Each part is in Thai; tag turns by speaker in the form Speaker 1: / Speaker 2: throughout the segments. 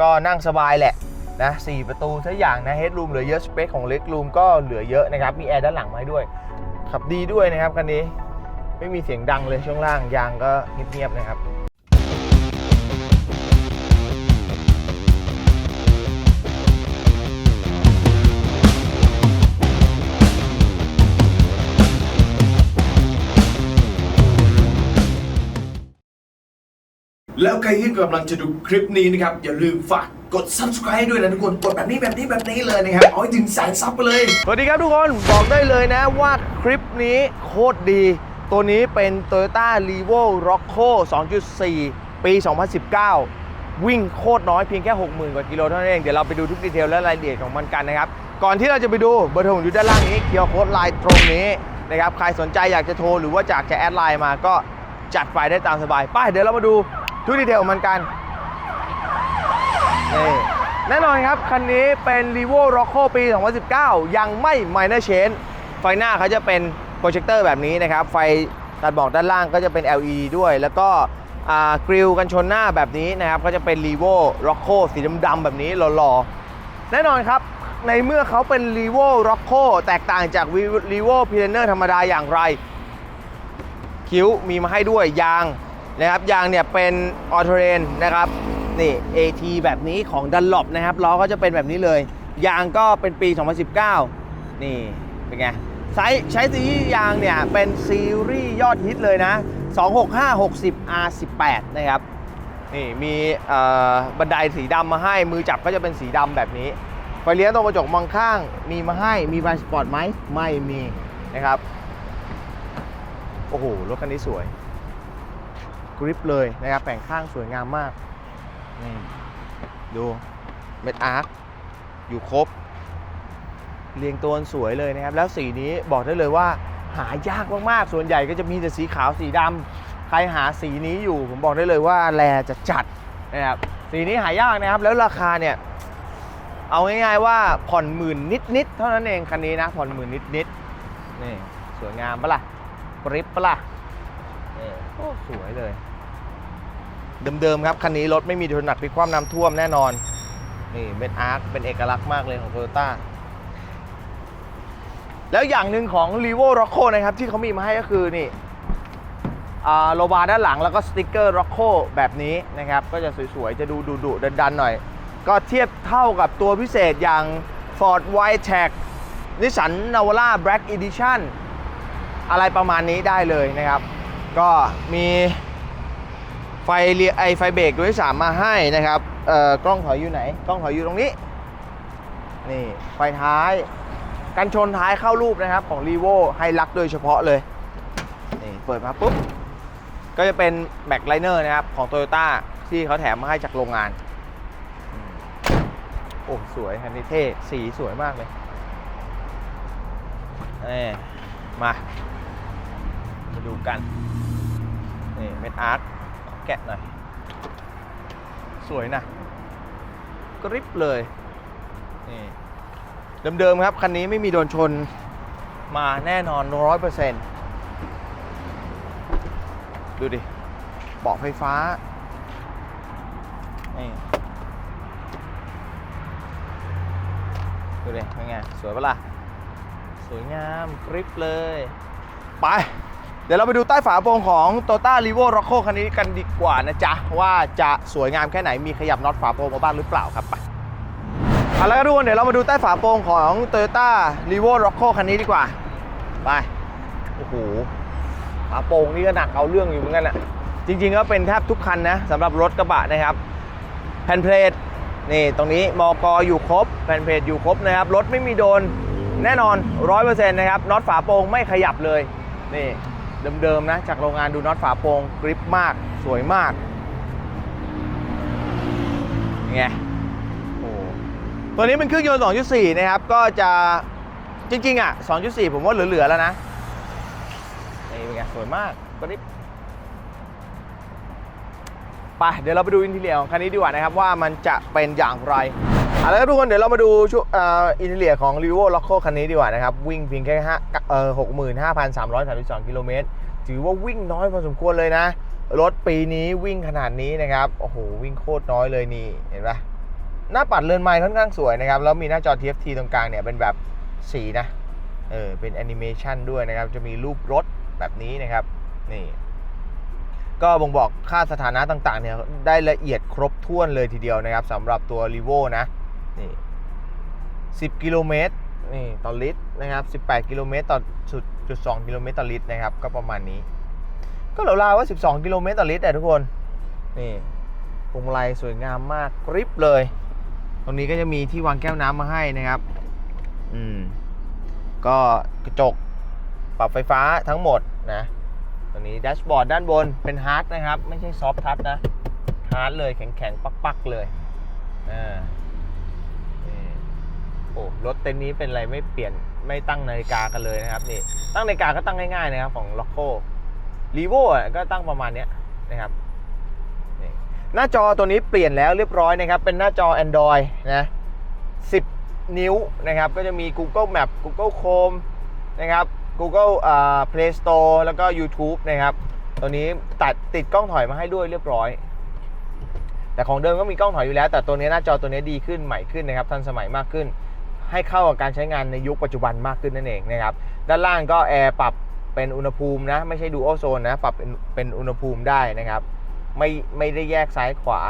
Speaker 1: ก็นั่งสบายแหละนะสี่ประตูทุกอย่างนะเฮดรูมเหลือเยอะสเปคของเล็กรูมก็เหลือเยอะนะครับ มีแอร์ด้านหลังมาด้วย ขับดีด้วยนะครับคันนี้ ไม่มีเสียงดังเลยช่วงล่างยางก็เงียบๆนะครับ
Speaker 2: แล้วใครที่กำลังจะดูคลิปนี้นะครับ อย่าลืมฝากกด subscribe ด้วยนะทุกคน กดแบบนี้แบบนี้แบบนี้เลยนะครับเอาให้ถึงแสนซับไปเลย
Speaker 1: สวัสดีครับทุกคน บอกได้เลยนะว่าคลิปนี้โคตรดี ตัวนี้เป็น Toyota r e v o Rocco 2.4 ปี 2019 วิ่งโคตรน้อยเพียงแค่ 60,000 กว่ากิโลเท่านั้นเอง เดี๋ยวเราไปดูทุกดีเทลและรายละเอียดของมันกันนะครับ ก่อนที่เราจะไปดูเบอร์โทรอยู่ด้านล่างนี้เคียวโค้ดไลน์ตรงนี้นะครับใครสนใจอยากจะโทรหรือว่าอยากจะแอดไลน์มาก็จัดไปได้ตามสบายไปเดี๋ยวเรามาดู ทุกดีเทลของมันกันนี่แน่นอนครับ คันนี้เป็น r e v o Rocco ปี 2019 ยังไม่ minor change ไฟหน้าเขาจะเป็นโปรเจคเตอร์แบบนี้นะครับ ไฟตัดบอกด้านล่างก็จะเป็น LED ด้วย แล้วก็กริลกันชนหน้าแบบนี้นะครับ ก็จะเป็น r e v o Rocco สีดำๆแบบนี้หล่อๆ แน่นอนครับ ในเมื่อเขาเป็น r e v o Rocco แตกต่างจาก r e v o p i l a n e r ธรรมดาอย่างไร คิ้วมีมาให้ด้วยยาง นะครับยางเนี่ยเป็นออโตเรนนะครับนี่ AT แบบนี้ของดันล o ปนะครับล้อก็จะเป็นแบบนี้เลย ยางก็เป็นปี 2019 นี่เป็นไงใช้ใช้สียางเนี่ยเป็นซีรีส์ยอดฮิตเลยนะ 26560 R18 นะครับนี่มีบันไดสีดำมาให้ มือจับก็จะเป็นสีดำแบบนี้ไฟเลี้ยวตรงกระจกมองข้างมีมาให้มีไฟสปอร์ตไหมไม่มีนะครับ โอ้โห รถคันนี้สวย กริปเลยนะครับแต่งข้างสวยงามมากนี่ดูเม็ดอาร์คอยู่ครบ เรียงตัวสวยเลยนะครับ แล้วสีนี้บอกได้เลยว่าหายากมากๆ ส่วนใหญ่ก็จะมีแต่สีขาวสีดำใครหาสีนี้อยู่ ผมบอกได้เลยว่าแลจะจัดนะครับสีนี้หายากนะครับ แล้วราคาเนี่ยเอาง่ายๆว่าผ่อนหมื่นนิดๆเท่านั้นเองคันนี้นะผ่อนหมื่นนิดๆนี่สวยงามปะล่ะกริปปะล่ะโอ้สวยเลย เดิมๆครับ คันนี้รถไม่มีชนหนักพลิกคว่ำน้ำท่วมแน่นอน นี่เป็นอาร์คเป็นเอกลักษณ์มากเลยของโตโยต้าแล้วอย่างหนึ่งของ r e v o Rocco นะครับ ที่เขามีมาให้ก็คือนี่โลบาร์ด้านหลังแล้วก็สติกเกอร์ Rocco แบบนี้นะครับ ก็จะสวยๆ จะดูดุๆดันๆหน่อย ก็เทียบเท่ากับตัวพิเศษอย่าง Ford Wildtrak Nissan Navara Black Edition อะไรประมาณนี้ได้เลยนะครับ ก็มี ไฟเลียไอไฟเบรกตัวที่สามมาให้นะครับเอ่อกล้องถอยอยู่ไหน กล้องถอยอยู่ตรงนี้ นี่ไฟท้าย กันชนท้ายเข้ารูปนะครับของ r e v o ให้ลักโดยเฉพาะเลย นี่เปิดมาปุ๊บ ก็จะเป็นแม็กไลเนอร์นะครับของ Toyota ที่เขาแถมมาให้จากโรงงาน โอ้สวยคันนี้เท่ สีสวยมากเลยเอ้มา มาดูกัน นี่เม็ดอาร์ แกะหน่อย สวยนะกริบเลยนี่เดิมๆครับ คันนี้ไม่มีโดนชนมาแน่นอนร้อยเปอร์เซ็นต์ดูดิเบาะไฟฟ้านี่ดูดิเป็นไง สวยปะล่ะ สวยงามกริบเลย ไป เดี๋ยวเราไปดูใต้ฝาโปรงของ t o y o t a r e v o Rocco คันนี้กันดีกว่านะจ๊ะ ว่าจะสวยงามแค่ไหนมีขยับน็อตฝาโปรงมาบ้างหรือเปล่าครับไปเอาละครับทุกคนเดี๋ยวเรามาดูใต้ฝาโปรงของ Toyota r e v o Rocco คันนี้ดีกว่าไปโอ้โหฝาโปรงนี่ก็หนักเอาเรื่องอยู่เหมือนกันอะจริง ๆ ก็เป็นแทบทุกคันนะสำหรับรถกระบะนะครับ แผ่นเพลทนี่ตรงนี้มอกออยู่ครบ แผ่นเพลทอยู่ครบนะครับรถไม่มีโดนแน่นอน 100%นะครับน็อตฝาโปรงไม่ขยับเลยนี่ เดิมๆนะ จากโรงงานดูน็อตฝาโปรงกริปมาก สวยมากไงโอ้ตัวนี้เป็นเครื่องยนต์ 2.4 นะครับ ก็จะจริง ๆ อะ 2.4 ผมว่าเหลือ ๆ แล้วนะนี่เป็นไงสวยมากกริปไปเดี๋ยวเราไปดูอินทีเลียของคันนี้ดีกว่านะครับ ว่ามันจะเป็นอย่างไร เอาละครับทุกคนเดี๋ยวเรามาดูชุดเอ่ออินทีเลียของ r e v o Rocco คันนี้ดีกว่านะครับ วิ่งเพียงแค่ห้าเอ่อหกหมื่นห้าพันสามร้อยสามสิบสองกิโลเมตรถือว่าวิ่งน้อยพอสมควรเลยนะ รถปีนี้วิ่งขนาดนี้นะครับ โอ้โห วิ่งโคตรน้อยเลยนี่ เห็นปะหน้าปัดเรือนไม้ค่อนข้างสวยนะครับ แล้วมีหน้าจอ TFT ตรงกลางเนี่ย เป็นแบบสีนะ เออ เป็นแอนิเมชันด้วยนะครับ จะมีรูปรถแบบนี้นะครับ นี่ ก็บ่งบอกค่าสถานะต่างๆเนี่ย ได้ละเอียดครบถ้วนเลยทีเดียวนะครับสำหรับตัว r ีโวนะ นี่10 กิโลเมตรนี่ต่อลิตรนะครับ 18 กิโลเมตรต่อจุดจุด2กิโลเมตรต่อลิตรนะครับ ก็ประมาณนี้ ก็ราวๆว่า 12 กิโลเมตรต่อลิตรแต่ทุกคน นี่พวงมาลัยสวยงามมากกริบเลย ตรงนี้ก็จะมีที่วางแก้วน้ำมาให้นะครับ อืม ก็กระจกปรับไฟฟ้าทั้งหมดนะตัวนี้แดชบอร์ดด้านบนเป็นฮาร์ดนะครับ ไม่ใช่ซอฟทัชนะฮาร์ดเลยแข็งๆ ปักๆ เลยอ่า โอ้รถเต็นนี้เป็นอะไรไม่เปลี่ยนไม่ตั้งนาฬิกากันเลยนะครับนี่ตั้งนาฬิกาก็ตั้งง่ายๆนะครับของล็อกโครีโวก็ตั้งประมาณนี้นะครับนี่หน้าจอตัวนี้เปลี่ยนแล้วเรียบร้อยนะครับ เป็นหน้าจอ Android นะ10 นิ้วนะครับ ก็จะมี Google Map Google Chrome นะครับ Google อ่า Play Store แล้วก็ YouTube นะครับ ตัวนี้ตัดติดกล้องถอยมาให้ด้วยเรียบร้อย แต่ของเดิมก็มีกล้องถอยอยู่แล้ว แต่ตัวนี้หน้าจอตัวนี้ดีขึ้นใหม่ขึ้นนะครับ ทันสมัยมากขึ้น ให้เข้ากับการใช้งานในยุคปัจจุบันมากขึ้นนั่นเองนะครับ ด้านล่างก็แอร์ปรับเป็นอุณหภูมินะ ไม่ใช่ดูโอโซนนะ ปรับเป็นเป็นอุณหภูมิได้นะครับ ไม่ไม่ได้แยกซ้ายขวา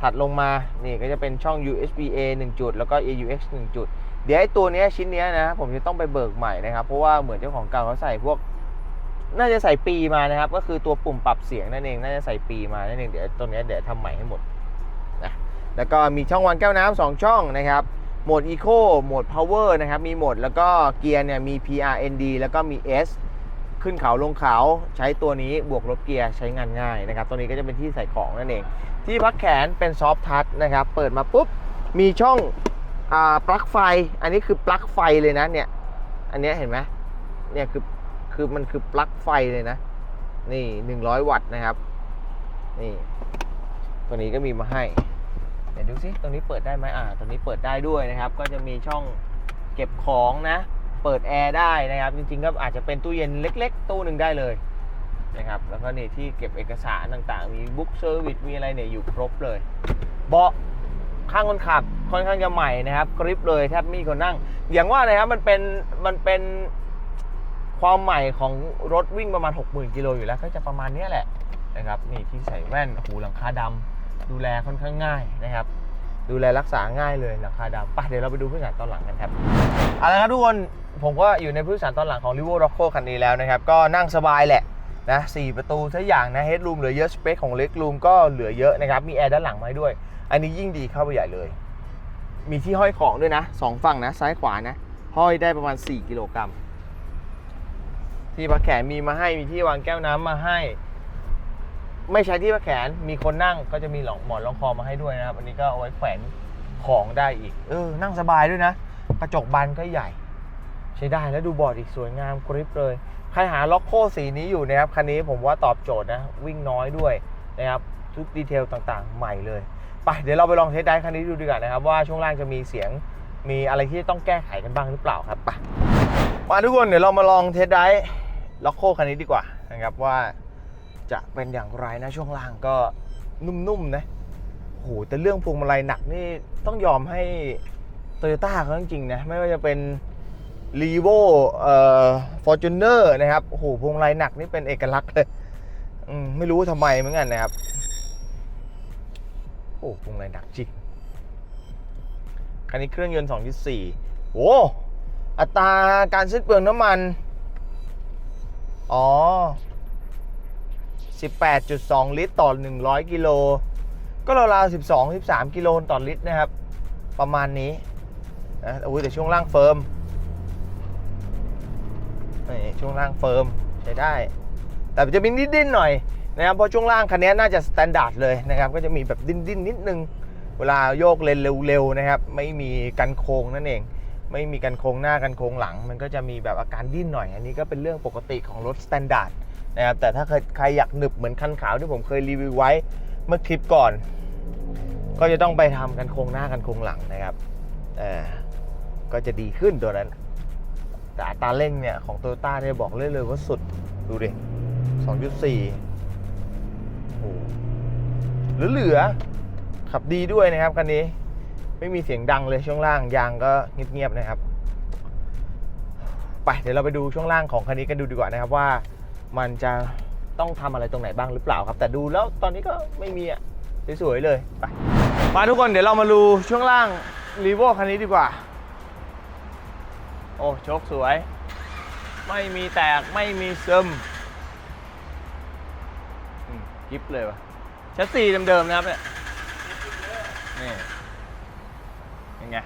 Speaker 1: ถัดลงมานี่ก็จะเป็นช่อง USB A 1 จุด แล้วก็ AUX 1 จุด เดี๋ยวไอ้ตัวเนี้ยชิ้นเนี้ยนะ ผมจะต้องไปเบิกใหม่นะครับ เพราะว่าเหมือนเจ้าของเก่าเขาใส่พวก น่าจะใส่ปีมานะครับ ก็คือตัวปุ่มปรับเสียงนั่นเอง น่าจะใส่ปีมานั่นเอง เดี๋ยวตัวเนี้ยเดี๋ยวทำใหม่ให้หมดนะ แล้วก็มีช่องวางแก้วน้ำสองช่องนะครับ โหมด Eco โหมด Power นะครับ มีโหมดแล้วก็เกียร์เนี่ยมี PRND แล้วก็มี S ขึ้นเขาลงเขาใช้ตัวนี้บวกลบเกียร์ใช้งานง่ายนะครับ ตัวนี้ก็จะเป็นที่ใส่ของนั่นเอง ที่พักแขนเป็นซอฟทัชนะครับ เปิดมาปุ๊บ มีช่องอ่าปลั๊กไฟ อันนี้คือปลั๊กไฟเลยนะเนี่ย อันนี้เห็นไหมเนี่ยคือคือมันคือปลั๊กไฟเลยนะ นี่ 100 วัตต์นะครับ นี่ ตัวนี้ก็มีมาให้ เดี๋ยวดูซิตรงนี้เปิดได้ไหมอ่าตรงนี้เปิดได้ด้วยนะครับ ก็จะมีช่องเก็บของนะ เปิดแอร์ได้นะครับ จริงๆ ก็อาจจะเป็นตู้เย็นเล็ก ๆ ตู้หนึ่งได้เลยนะครับ แล้วก็นี่ที่เก็บเอกสารต่างๆ มีบุ๊กเซอร์วิส มีอะไรเนี่ยอยู่ครบเลย เบาะข้างคนขับค่อนข้างจะใหม่นะครับ กริปเลยแทบไม่มีคนนั่ง อย่างว่านะครับมันเป็นมันเป็นความใหม่ของรถวิ่งประมาณ 60,000กิโลอยู่แล้ว ก็จะประมาณเนี้ยแหละนะครับนี่ที่ใส่แว่นหูหลังคาดำ ดูแลค่อนข้างง่ายนะครับ ดูแลรักษาง่ายเลยหลังคาดำไปเดี๋ยวเราไปดูผู้โดยสารตอนหลังกันครับเอาละครับทุกคนผมก็อยู่ในผู้โดยสารตอนหลังของ r ิ v o r o c c o คันนี้แล้วนะครับ ก็นั่งสบายแหละนะสประตูทุกอย่างนะ headroom เหลือเยอะสเปคของ leg room ก็เหลือเยอะนะครับ มีแอร์ด้านหลังมาด้วย อันนี้ยิ่งดีเข้าไปใหญ่เลย มีที่ห้อยของด้วยนะสองฝั่งนะซ้ายขวานะ ห้อยได้ประมาณ 4 กิโลกรัมที่พักแขนมีมาให้มีที่วางแก้วน้ำมาให้ ไม่ใช้ที่พักแขนมีคนนั่งก็จะมีหลองหมอนรองคอมาให้ด้วยนะครับ อันนี้ก็เอาไว้แขวนของได้อีก เออ นั่งสบายด้วยนะ กระจกบานก็ใหญ่ ใช้ได้แล้วดูบอร์ดอีกสวยงามกริบเลย ใครหาล็อกโคสีนี้อยู่นะครับคันนี้ผมว่าตอบโจทย์นะ วิ่งน้อยด้วยนะครับทุกดีเทลต่างๆ ใหม่เลยไปเดี๋ยวเราไปลองเทสได้คันนี้ดูดีกว่านะครับ ว่าช่วงล่างจะมีเสียงมีอะไรที่ต้องแก้ไขกันบ้างหรือเปล่าครับไปมาทุกคนเดี๋ยวเรามาลองเทสได้ล็อกโคคันนี้ดีกว่านะครับว่า จะเป็นอย่างไรนะช่วงล่างก็นุ่มๆนะโหแต่เรื่องพวงมาลัยหนักนี่ต้องยอมให้โตโยต้าเขาจริงๆนะไม่ว่าจะเป็น r ีโวเอ่อฟอร์จูเนอร์นะครับโหพวงมาลัยหนักนี่เป็นเอกลักษณ์เลยไม่รู้ทำไมเหมือนกันนะครับโอ้พวงมาลัยหนักจริงคันนี้เครื่องยนต์ 2.4โอ้อัตราการสิ้นเปลืองน้ำมัน อ๋อ 18.2 ลิตรต่อ 100 กิโล ก็ราวๆ12 13 กิโลต่อลิตรนะครับ ประมาณนี้นะโอ้ยแต่ช่วงล่างเฟิร์มนี่ช่วงล่างเฟิร์มใช้ได้ แต่จะมีดิ้นๆหน่อยนะครับเพราะช่วงล่างคันนี้น่าจะสแตนดาร์ดเลยนะครับ ก็จะมีแบบดิ้นๆนิดนึง เวลาโยกเลนเร็วๆนะครับ ไม่มีกันโค้งนั่นเอง ไม่มีกันโค้งหน้ากันโค้งหลัง มันก็จะมีแบบอาการดิ้นหน่อย อันนี้ก็เป็นเรื่องปกติของรถสแตนดาร์ด นะครับแต่ถ้าเคยใครอยากหนึบเหมือนคันขาวที่ผมเคยรีวิวไว้เมื่อคลิปก่อน ก็จะต้องไปทำกันโค้งหน้ากันโค้งหลังนะครับก็จะดีขึ้นตัวนั้น แต่อัตราเร่งเนี่ย ของโตโยต้าเนี่ยบอกเลยเลยว่าสุดดูดิ 2.4โอ้โหเหลือ ขับดีด้วยนะครับคันนี้ ไม่มีเสียงดังเลยช่วงล่าง ยางก็เงียบๆนะครับ ไปเดี๋ยวเราไปดูช่วงล่างของคันนี้กันดูดีกว่านะครับว่า มันจะต้องทำอะไรตรงไหนบ้างหรือเปล่าครับ แต่ดูแล้วตอนนี้ก็ไม่มีอะสวยๆเลยไปมาทุกคนเดี๋ยวเรามาดูช่วงล่างรีโวคันนี้ดีกว่า โอ้โชคสวย ไม่มีแตกไม่มีซึมอืมยิบเลยวะชัสซีเดิมๆนะครับเนี่ยนี่ยังไง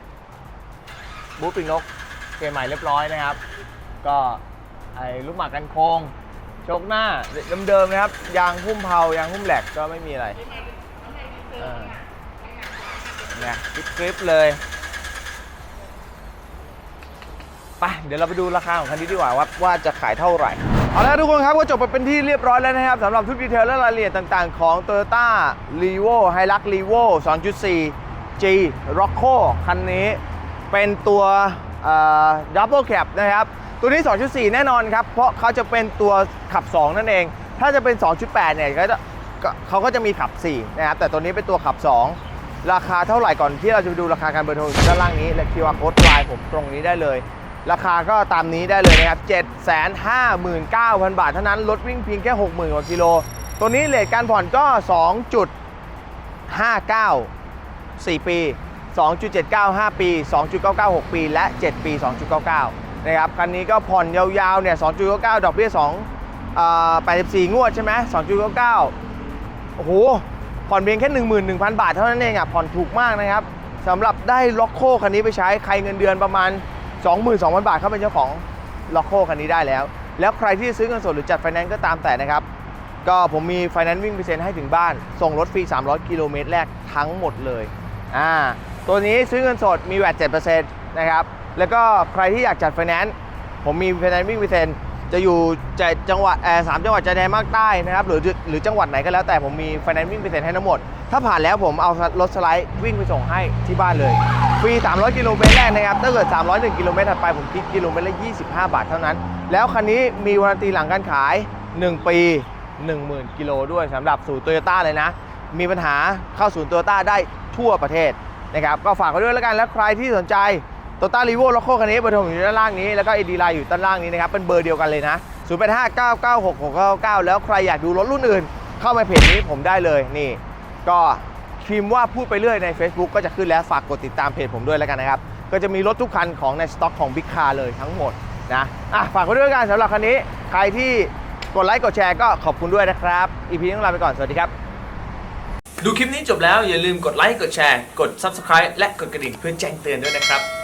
Speaker 1: บูธปิงนกเกมใหม่เรียบร้อยนะครับ ก็ไอ้ลูกหมากกันโค้ง ชกหน้าเดิมๆนะครับ ยางหุ้มเผายางหุ้มแหลกก็ไม่มีอะไรเนี่ยกริบๆเลยไปเดี๋ยวเราไปดูราคาของคันนี้ดีกว่าว่าว่าจะขายเท่าไหร่ เอาละทุกคนครับก็จบไปเป็นที่เรียบร้อยแล้วนะครับสำหรับทุกดีเทลและรายละเอียดต่างๆ ของ Toyota r e v o Hilux r e v o 2.4 G Rocco คันนี้เป็นตัว Double Cab นะครับ ตัวนี้ 2.4 แน่นอนครับ เพราะเขาจะเป็นตัวขับ 2 นั่นเอง ถ้าจะเป็น 2.8 เนี่ยก็จะเขาก็จะมีขับ 4 นะครับ แต่ตัวนี้เป็นตัวขับ 2 ราคาเท่าไหร่ก่อนที่เราจะไปดูราคาการเบอร์โทรด้านล่างนี้ และ QR code ไลน์ผมตรงนี้ได้เลย ราคาก็ตามนี้ได้เลยนะครับ 759,000 บาทเท่านั้น รถวิ่งเพียงแค่ 60,000กว่ากิโล ตัวนี้เลทการผ่อนก็ 2.59 4 ปี 2.79 5 ปี 2.99 6 ปี และ 7 ปี 2.99 นะครับคันนี้ก็ผ่อนยาวๆเนี่ย2.99ดอกเบี้ย2อ่า84 งวดใช่ไหม2.99โอ้โหผ่อนเพียงแค่ 11,000 บาทเท่านั้นเองอะผ่อนถูกมากนะครับสำหรับได้ล็อกโคคันนี้ไปใช้ใครเงินเดือนประมาณ 22,000 บาทเข้าเป็นเจ้าของล็อกโคคันนี้ได้แล้ว แล้วใครที่ซื้อเงินสดหรือจัดไฟแนนซ์ก็ตามแต่นะครับ ก็ผมมีไฟแนนซ์วิ่งเปอร์เซ็นต์ให้ถึงบ้าน ส่งรถฟรี 300 กิโลเมตรแรกทั้งหมดเลยอ่าตัวนี้ซื้อเงินสดมีแวด7% นะครับ แล้วก็ใครที่อยากจัดไฟแนนซ์ผมมีไฟแนนซ์วิ่งเปอร์เซ็นต์จะอยู่จะจังหวัดสามจังหวัดชายแดนภาคใต้นะครับหรือหรือจังหวัดไหนก็แล้วแต่ผมมีไฟแนนซ์วิ่งเปอร์เซ็นต์ให้ทั้งหมด ถ้าผ่านแล้วผมเอารถสไลด์วิ่งไปส่งให้ที่บ้านเลย ฟรี 300 กิโลเมตรแรกนะครับ ถ้าเกิด 301 กิโลเมตรถัดไปผมคิดกิโลเมตรละ 25 บาทเท่านั้น แล้วคันนี้มีวารันตีหลังการขาย 1 ปี 10,000 กิโลด้วยสำหรับศูนย์โตโยต้าเลยนะ มีปัญหาเข้าศูนย์โตโยต้าได้ทั่วประเทศนะครับก็ฝากไว้ด้วยแล้วกันแล้วใครที่สนใจ โตต้ารีโวล็อกโคคันนี้เบอร์โทรผมอยู่ด้านล่างนี้ แล้วก็เอดีไลน์อยู่ด้านล่างนี้นะครับ เป็นเบอร์เดียวกันเลยนะ 0 8 5 9 9 6 6 9 9 แล้วใครอยากดูรถรุ่นอื่น เข้ามาเพจนี้ผมได้เลยนี่ ก็พิมพ์ว่าพูดไปเรื่อยใน Facebook ก็จะขึ้นแล้วฝากกดติดตามเพจผมด้วยแล้วกันนะครับ ก็จะมีรถทุกคันของในสต็อกของ Big Car เลยทั้งหมดนะอะฝากไว้ด้วยกันสำหรับคันนี้ ใครที่กดไลค์กดแชร์ก็ขอบคุณด้วยนะครับอีพีนี้ต้องลาไปก่อนสวัสดีครับ
Speaker 3: ดูคลิปนี้จบแล้วอย่าลืมกดไลค์กดแชร์ กด Subscribe และกดกระดิ่งเพื่อแจ้งเตือนด้วยนะครับ